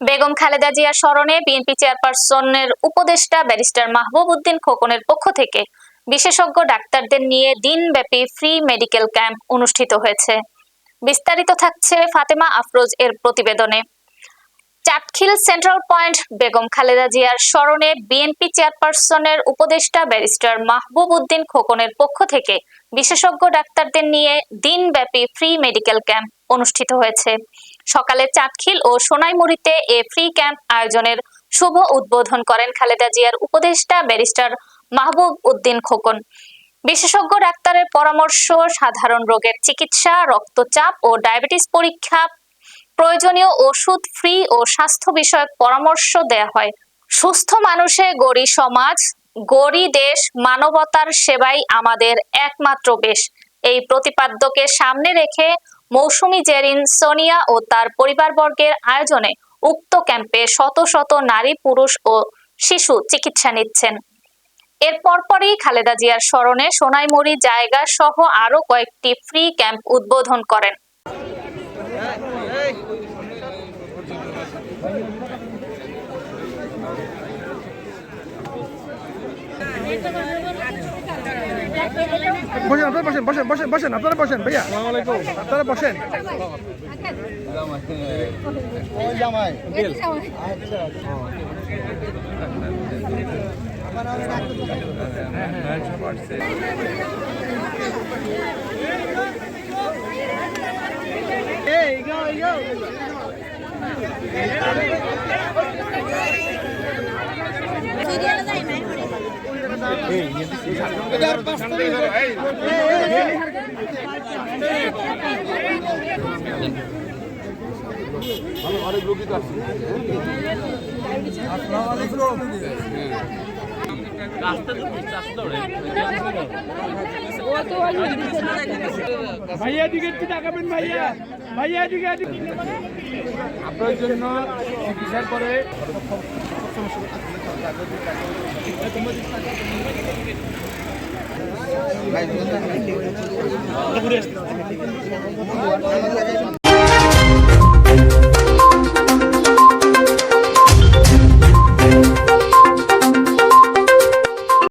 বেগম খালেদা জিয়ার স্মরণে বিএনপি চেয়ারপারসনের উপদেষ্টা ব্যারিস্টার মাহবুব উদ্দিন খোকনের পক্ষ থেকে বিশেষজ্ঞ ডাক্তারদের নিয়ে দিনব্যাপী ফ্রি মেডিকেল ক্যাম্প অনুষ্ঠিত হয়েছে। বিস্তারিত থাকছে ফাতেমা আফরোজ এর প্রতিবেদনে। চাটখিল সেন্ট্রাল পয়েন্ট বেগম খালেদা জিয়ার স্মরণে বিএনপি চেয়ারপারসনের উপদেষ্টা ব্যারিস্টার মাহবুব উদ্দিন খোকনের পক্ষ থেকে বিশেষজ্ঞ ডাক্তারদের নিয়ে দিনব্যাপী ফ্রি মেডিকেল ক্যাম্প অনুষ্ঠিত হয়েছে। সকালে চাটখিল ও সোনাইমুড়িতে এ ফ্রি ক্যাম্প আয়োজনের শুভ উদ্বোধন করেন খালেদা জিয়ার উপদেষ্টা ব্যারিস্টার মাহবুব উদ্দিন খোকন। বিশেষজ্ঞ ডাক্তারের পরামর্শ, সাধারণ রোগের চিকিৎসা, রক্তচাপ ও ডায়াবেটিস পরীক্ষা, প্রয়োজনীয় ওষুধ ফ্রি ও স্বাস্থ্য বিষয়ক পরামর্শ দেয়া হয়। সুস্থ মানুষে গড়ি সমাজ, গড়ি দেশ, মানবতার সেবাই আমাদের একমাত্র বেশ। এই প্রতিপাদ্যকে সামনে রেখে মৌসুমী জেরিন, সোনিয়া ও তার পরিবারবর্গের আয়োজনে উক্ত ক্যাম্পে শত শত নারী, পুরুষ ও শিশু চিকিৎসা নিচ্ছেন। এর পরপরই খালেদা জিয়ার স্মরণে সোনাইমুড়ি জায়গা সহ আরও কয়েকটি ফ্রি ক্যাম্প উদ্বোধন করেন। বসেন আপনারা বসেন বসেন বসেন বসেন আপনারা বসেন ভাইয়া। আপনারা বসেন। ভাইয়া দিকে একটু তাকাবেন ভাইয়া। ভাইয়া দিকে আপনার জন্য চিকিৎসার পরে